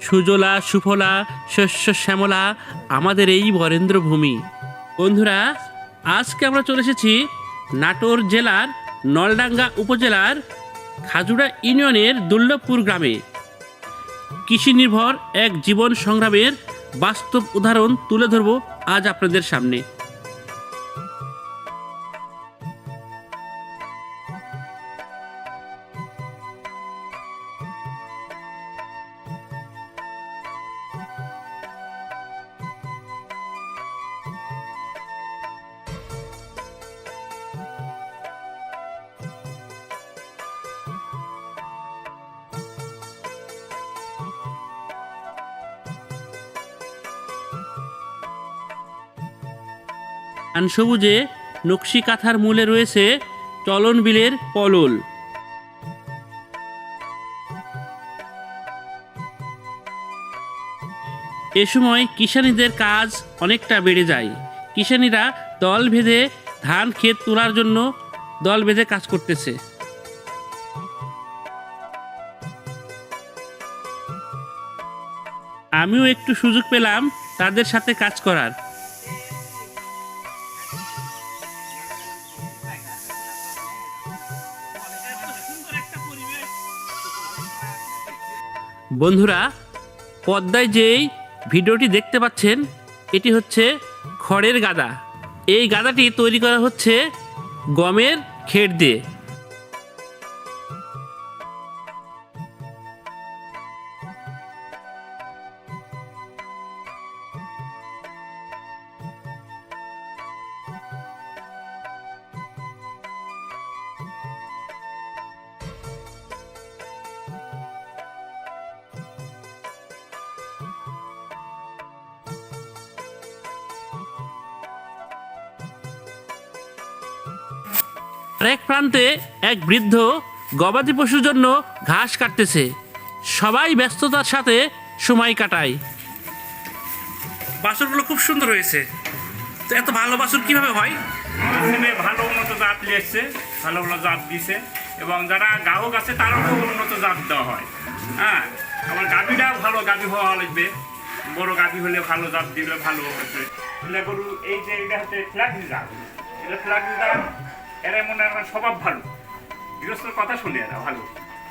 সুজলা, সুফলা, শস্য, শ্যামলা, আমাদের এই বরেন্দ্র ভূমি। বন্ধুরা, আজকে আমরা চলে এসেছি নাটোর জেলার নলডাঙ্গা উপজেলার খাজুড়া ইউনিয়নের দুর্লভপুর গ্রামে। কৃষি নির্ভর এক জীবন সংগ্রামের বাস্তব উদাহরণ তুলে ধরব আজ আপনাদের সামনে। আন সবুজে নকশি কাঁথার মূলে রয়েছে চলন বিলের পলল। এ সময় কিষানীদের কাজ অনেকটা বেড়ে যায়। কিষানীরা দল ভেদে ধান ক্ষেত তোলার জন্য দল বেঁধে কাজ করতেছে। আমিও একটু সুযোগ পেলাম তাদের সাথে কাজ করার। বন্ধুরা, পদ্মায় যেই ভিডিওটি দেখতে পাচ্ছেন, এটি হচ্ছে খড়ের গাদা। এই গাদাটি তৈরি করা হচ্ছে গমের খেট দিয়ে। আর এক প্রান্তে এক বৃদ্ধ গবাদি পশুর জন্য ঘাস কাটতেছে। সবাই ব্যস্ততার সাথে সময় কাটায়। বাছুরগুলো খুব সুন্দর হয়েছে। তো এত ভালো বাছুর কীভাবে হয়? এখানে ভালো উন্নত জাত নিয়ে এসছে ভালো ভালো জাত দিছে এবং যারা গ্রাহক আছে তারাও উন্নত জাত দেওয়া হয়। হ্যাঁ আমার গাভীটা ভালো গাভী হওয়া লাগবে। বড় গাভী হলে ভালো জাত দিলে ভালো হচ্ছে গরু এই যে এটা হচ্ছে ফ্ল্যাগি জাত এটা ফ্ল্যাগি জাত এরা মনে হয় স্বভাব ভালো। গৃহস্থর কথা শুনে এরা ভালো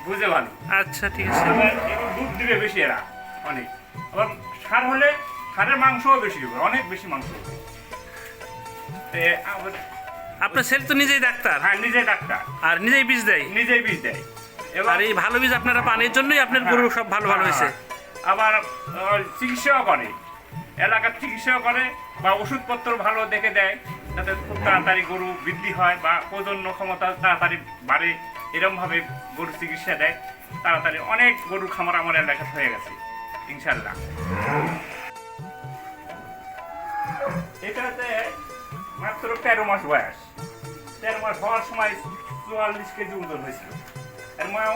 বুঝে ভালো। আচ্ছা ঠিক আছে। আবার এবং দুধ দিবে বেশি এরা অনেক। আবার সার হলে সারের মাংসও বেশি হবে অনেক বেশি মাংস হবে। আপনার ছেলে তো নিজেই ডাক্তার? হ্যাঁ নিজে ডাক্তার। আর নিজেই বীজ দেয়? নিজেই বীজ দেয়। এবং আর এই ভালো বীজ আপনারা পান এর জন্যই আপনার গরু সব ভালো ভালো হয়েছে। হ্যাঁ, আবার চিকিৎসাও করে। এলাকার চিকিৎসাও করে বা ওষুধপত্র ভালো দেখে দেয়। যাতে খুব তাড়াতাড়ি গরু বৃদ্ধি হয় বা প্রজন্য ক্ষমতা তাড়াতাড়ি বাড়ে, এরমভাবে গরু চিকিৎসা দেয়, তাড়াতাড়ি অনেক গরু খামার আমার এলাকায় হয়ে গেছে ইনশাল্লাহ এটাতে মাত্র তেরো মাস বয়স। তেরো মাস হওয়ার সময় চুয়াল্লিশ কেজি ওজন হয়েছিল। এর মাও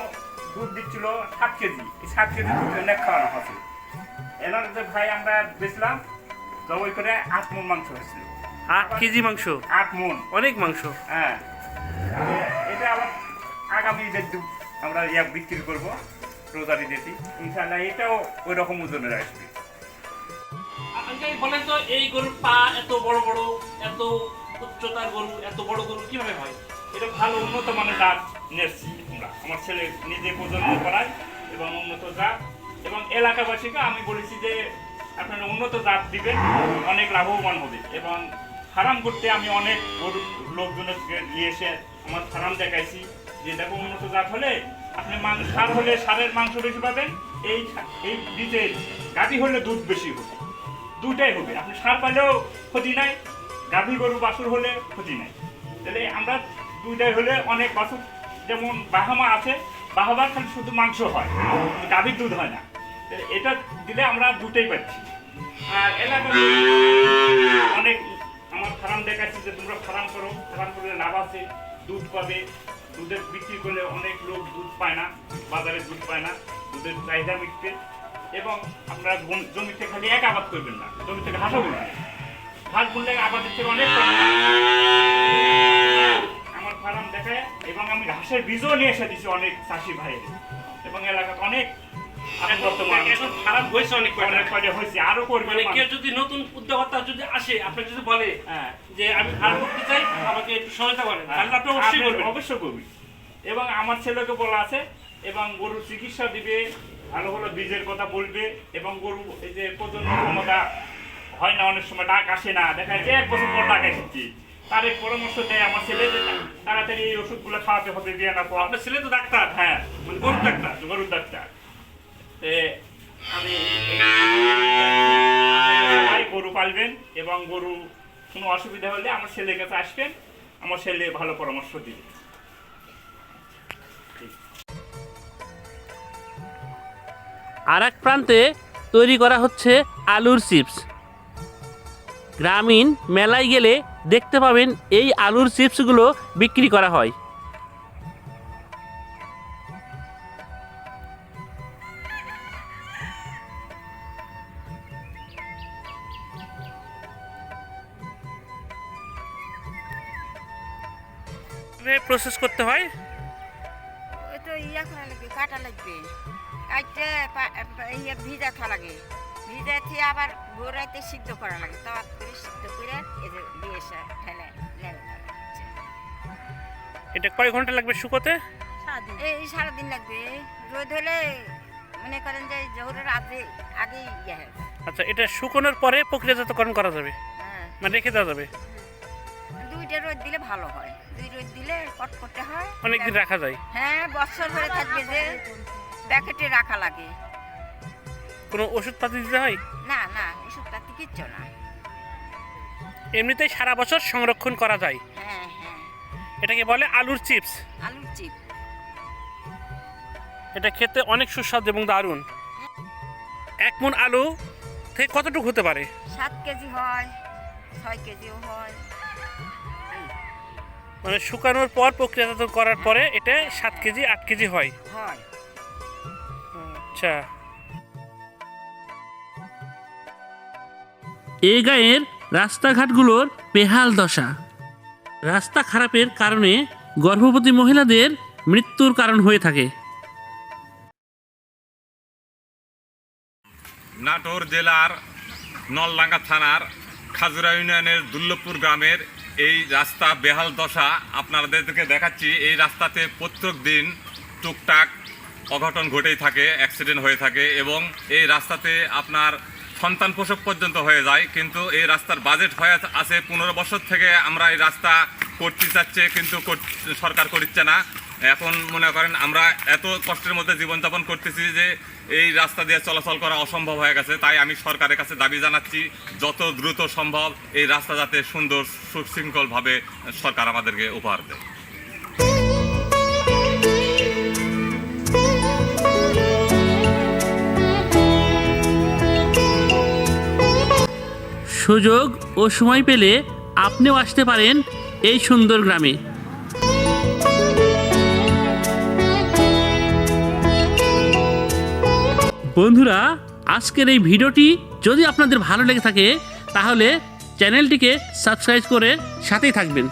দুধ দিচ্ছিল সাত কেজি। এই সাত কেজি দুধ অনেক খাওয়ানো হয়েছিল। এনার যে ভাই আমরা বেচলাম, জবাই করে আট মন মাংস হয়েছিল আট কেজি মাংস। আট মন। অনেক মাংস। হ্যাঁ। এটা আবার আগামী ঈদের আমরা ইয়া বিক্রি করব রোজারি দিতে। ইনশাল্লাহ এটাও ওই রকম ওজনের আসবে। বলেন তো এই গরুর পা এত বড় বড় এত উচ্চতার গরু এত বড় গরু কীভাবে হয়? এটা ভালো উন্নত মানের জাত নেছি আমরা। আমার ছেলে নিজে প্রজন্ম করায় এবং উন্নত জাত। এবং এলাকাবাসীকে আমি বলেছি যে আপনারা উন্নত জাত দিবেন অনেক লাভবান হবে। এবং ফার্ম করতে আমি অনেক গরু লোকজনের নিয়ে এসে আমার ফার্ম দেখাইছি। যে দেখো উন্নত জাত হলে আপনি সার হলে সারের মাংস বেশি পাবেন, এই এই বীজের গাভী হলে দুধ বেশি হবে। দুটাই হবে। আপনি সার পাইলেও ক্ষতি নাই, গাভী গরু বাছুর হলে ক্ষতি নাই। তাহলে আমরা দুইটাই হলে অনেক বাছুর, যেমন বাহামা আছে বাহামার খালি শুধু মাংস হয় গাভীর দুধ হয় না। এটা দিলে আমরা দুটাই পাচ্ছি। আর এলাকায় অনেক ফার্ম দেখাচ্ছি যে তোমরা ফার্ম করো, ফার্ম করলে লাভ আছে, দুধ পাবে। দুধের বিক্রি করলে অনেক লোক দুধ পায় না, বাজারে দুধ পায় না, দুধের চাহিদা মিটবে এবং আপনারা জমিতে খালি এক আবাদ করবেন না জমি থেকে হাঁসও করবেন হাঁস বললে আবাদের থেকে অনেক আমার ফার্ম দেখায়, এবং আমি ঘাসের বীজও নিয়ে এসে দিছি অনেক চাষি ভাইয়ের। এবং এলাকাতে অনেক খারাপ হয়েছে অনেক কয়টা। হয়েছে আরও করবে মানে কেউ যদি নতুন উদ্যোক্তা যদি আসে আপনাকে যদি বলে যে আমি ফার্ম করতে চাই আমাকে একটু সহায়তা করেন তাহলে আপনি অবশ্যই করবেন। অবশ্যই করবি এবং আমার ছেলেকে বলা আছে এবং গরুর চিকিৎসা দিবে ভালো ভালো বীজের কথা বলবে এবং গরু এই যে প্রজন্ম ক্ষমতা হয় না অনেক সময় ডাক আসে না। দেখা যায় যে এক বছর পর ডাক এসেছি। তার পরামর্শ দেয় আমার ছেলে যে তাড়াতাড়ি এই ওষুধগুলো খাওয়াতে হবে দিয়ে না আপনার ছেলে তো ডাক্তার। হ্যাঁ। মানে গরুর ডাক্তার। গরুর ডাক্তার। আমি গরু পালবেন এবং গরু কোনো অসুবিধা হলে আমার ছেলের কাছে আসবেন, আমার ছেলে ভালো পরামর্শ দিবে। আর এক প্রান্তে তৈরি করা হচ্ছে আলুর চিপস। গ্রামীণ মেলায় গেলে দেখতে পাবেন এই আলুর চিপসগুলো বিক্রি করা হয়। প্রসেস করতে হয়? ওই তো ইয়া করা লাগবে কাটা লাগবে। কাটতে ইয়া ভিজা থা লাগে। ভিজা থেকে আবার সিদ্ধ করা লাগে। করে সিদ্ধ করে এই যে দিয়ে এসে ঠেলে এটা কয় ঘণ্টা লাগবে শুকোতে? এই সারাদিন লাগবে। রোদ হলে মনে করেন যে জোহরের আগে আগেই ইয়ে আচ্ছা এটা শুকোনোর পরে প্রক্রিয়াজাতকরণ করা যাবে? হ্যাঁ। মানে রেখে দেওয়া যাবে? দুইটা রোদ দিলে ভালো হয়। দুই রোদ দিলে কটকটে হয়। অনেকদিন রাখা যায়। হ্যাঁ বছর ধরে থাকবে যে প্যাকেটে রাখা লাগে। কোনো ওষুধপাতি দিতে হয়? না না ওষুধপাতি কিচ্ছু না। এমনিতেই সারা বছর সংরক্ষণ করা যায়। হ্যাঁ হ্যাঁ। এটাকে বলে আলুর চিপস। আলুর চিপস। এটা খেতে অনেক সুস্বাদু এবং দারুণ। এক মন আলু থেকে কতটুকু হতে পারে? সাত কেজি হয় ছয় কেজিও হয়। মানে শুকানোর পর প্রক্রিয়াজাত করার পরে এটা সাত কেজি আট কেজি হয়। হয়। আচ্ছা। এই গায়ের রাস্তাঘাটগুলোর বেহাল দশা। রাস্তা খারাপের কারণে গর্ভবতী মহিলাদের মৃত্যুর কারণ হয়ে থাকে। নাটোর জেলার নলডাঙ্গা থানার খাজুরা ইউনিয়নের দুর্লভপুর গ্রামের এই রাস্তা বেহাল দশা আপনাদেরকে দেখাচ্ছি। এই রাস্তাতে প্রত্যেক দিন টুকটাক অঘটন ঘটেই থাকে অ্যাক্সিডেন্ট হয়ে থাকে এবং এই রাস্তাতে আপনার সন্তান প্রসব পর্যন্ত হয়ে যায়। কিন্তু এই রাস্তার বাজেট হয়ে আছে পনেরো বছর থেকে আমরা এই রাস্তা করতে চাচ্ছে, কিন্তু কর- সরকার করছে না। এখন মনে করেন আমরা এত কষ্টের মধ্যে জীবনযাপন করতেছি যে এই রাস্তা দিয়ে চলাচল করা অসম্ভব হয়ে গেছে। তাই আমি সরকারের কাছে দাবি জানাচ্ছি, যত দ্রুত সম্ভব এই রাস্তা যাতে সুন্দর, সুশৃঙ্খলভাবে সরকার আমাদেরকে উপহার দেয়। সুযোগ ও সময় পেলে আপনিও আসতে পারেন এই সুন্দর গ্রামে। বন্ধুরা, আজকের এই ভিডিওটি যদি আপনাদের ভালো লেগে থাকে, তাহলে চ্যানেলটিকে সাবস্ক্রাইব করে সাথেই থাকবেন।